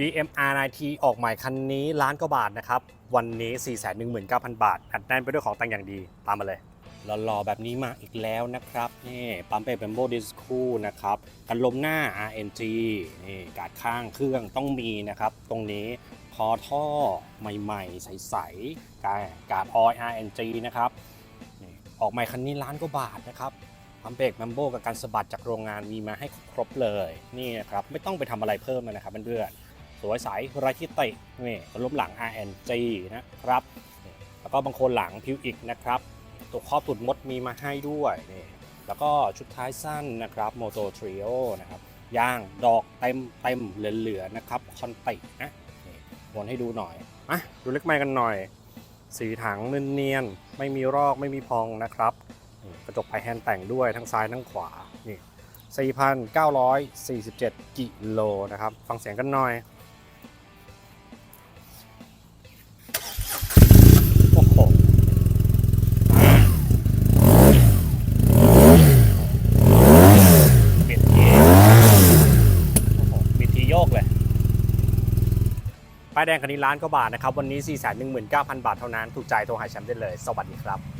BM R9T ออกใหม่คันนี้ล้านกว่าบาทนะครับ วันนี้ 419,000 บาท อัดแน่นไปด้วยของแต่งอย่างดี ตามมาเลยหล่อๆแบบนี้มาอีกแล้วนะครับ นี่ปั๊มเปเบมโบดิสคูนะครับกันลมหน้า RNG นี่กาดข้างเครื่องต้องมีนะครับ ตรงนี้คอท่อใหม่ๆ ใสๆกาดกาดออย RNG นะครับนี่ออกใหม่คันนี้ล้านกว่าบาทนะครับปั๊มเบรกแมมโบกับการสะบัดจากโรงงานมีมาให้ครบเลย นี่นะครับ ไม่ต้องไปทำอะไรเพิ่มนะครับเพื่อนๆ สวยใสไร้ที่ตินี่รถหลัง RNG นะครับ แล้วก็บางคนหลังพิวอีกนะครับ ตัวครอบตุดมดมีมาให้ด้วยนี่แล้วก็ชุดท้ายสั้นนะครับโมโตทริโอนะครับย่างดอกเต็มเต็มเหลือๆนะครับคอนตินะวนให้ดูหน่อยอะดูเล็กไม้กันหน่อย สีถังเนียนๆไม่มีรอกไม่มีพองนะครับกระจกภายแฮนด์แต่งด้วยทั้งซ้ายทั้งขวานี่4,947 กิโลนะครับ ฟังเสียงกันหน่อย โยกเลยป้ายแดงคันนี้ล้านกว่าบาทนะครับ วันนี้ 419,000 บาทเท่านั้น ถูกใจโทรหาแชมป์ได้เลย สวัสดีครับ